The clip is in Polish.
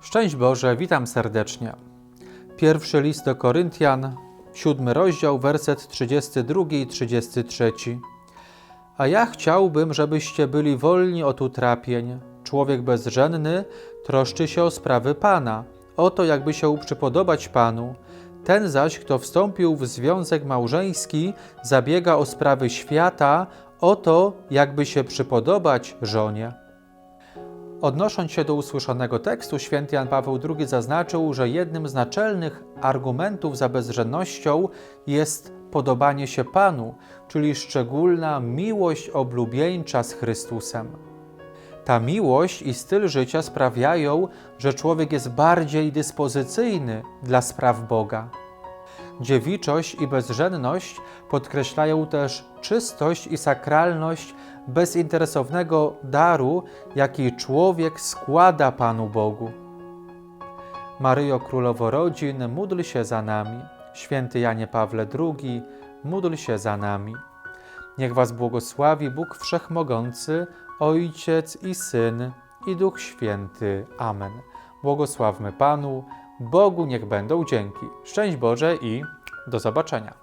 Szczęść Boże, witam serdecznie. Pierwszy list do Koryntian, siódmy rozdział, werset 32 i 33. A ja chciałbym, żebyście byli wolni od utrapień. Człowiek bezżenny troszczy się o sprawy Pana, o to, jakby się przypodobać Panu. Ten zaś, kto wstąpił w związek małżeński, zabiega o sprawy świata, o to, jakby się przypodobać żonie. Odnosząc się do usłyszonego tekstu, święty Jan Paweł II zaznaczył, że jednym z naczelnych argumentów za bezżennością jest podobanie się Panu, czyli szczególna miłość oblubieńcza z Chrystusem. Ta miłość i styl życia sprawiają, że człowiek jest bardziej dyspozycyjny dla spraw Boga. Dziewiczość i bezżenność podkreślają też czystość i sakralność bezinteresownego daru, jaki człowiek składa Panu Bogu. Maryjo Królowo Rodzin, módl się za nami. Święty Janie Pawle II, módl się za nami. Niech Was błogosławi Bóg Wszechmogący, Ojciec i Syn i Duch Święty. Amen. Błogosławmy Panu, Bogu niech będą dzięki. Szczęść Boże i do zobaczenia.